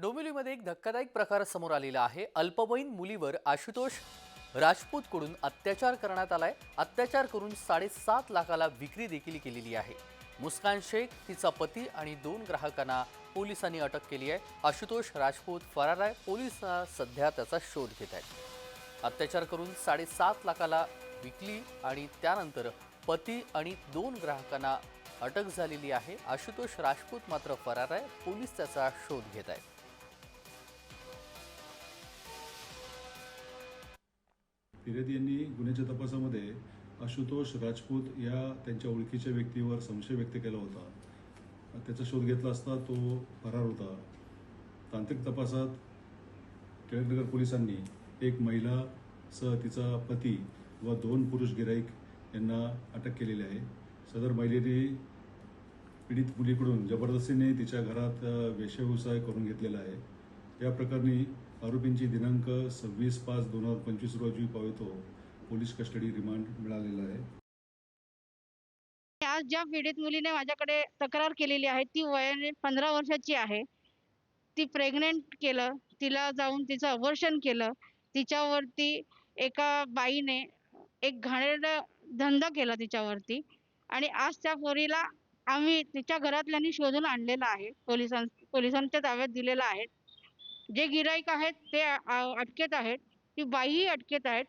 डोंबिवलीमध्ये एक धक्कादायक प्रकार समोर आलेला आहे. अल्पवयीन मुलीवर आशुतोष राजपूतकडून अत्याचार करण्यात आलाय. अत्याचार करून साडेसात लाखाला विक्री देखील केलेली आहे. मुस्कान शेख तिचा पती आणि दोन ग्राहकांना पोलिसांनी अटक केली आहे. आशुतोष राजपूत फरार आहे. पोलीस सध्या त्याचा शोध घेत आहेत. अत्याचार करून साडेसात लाखाला विकली आणि त्यानंतर पती आणि दोन ग्राहकांना अटक झालेली आहे. आशुतोष राजपूत मात्र फरार आहे. पोलीस त्याचा शोध घेत आहेत. फिर्यादी यांनी गुन्ह्याच्या तपासामध्ये आशुतोष राजपूत या त्यांच्या ओळखीच्या व्यक्तीवर संशय व्यक्त केला होता. त्याचा शोध घेतला असता तो फरार होता. तांत्रिक तपासात टिळकनगर पोलिसांनी एक महिला सह तिचा पती व दोन पुरुष गिराईक यांना अटक केलेली आहे. सदर महिलेने पीडित मुलीकडून जबरदस्तीने तिच्या घरात वेशभूषा करून घेतलेला आहे. या प्रकरणी आरोपींची दिनांक सव्वीस पाच दोन हजार पंचवीस रोजी पावेतो. पोलीस कस्टडी रिमांड मिळालेला आहे. आज ज्या पीडित मुलीने माझ्याकडे तक्रार केलेली आहे ती वयाने पंधरा वर्षाची आहे. ती प्रेग्नेंट केलं तिला जाऊन तिचं अबॉर्शन केलं. तिच्यावरती एका बाईने एक घाणेरड धंदा केला तिच्यावरती. आणि आज त्या पोरीला आम्ही तिच्या घरातल्यांनी शोधून आणलेलं आहे. पोलिसां पोलिसांच्या ताब्यात दिलेलं आहे. जे गिराईक आहेत ते अ, अटकेत आहेत ती बाईही अटकेत आहेत.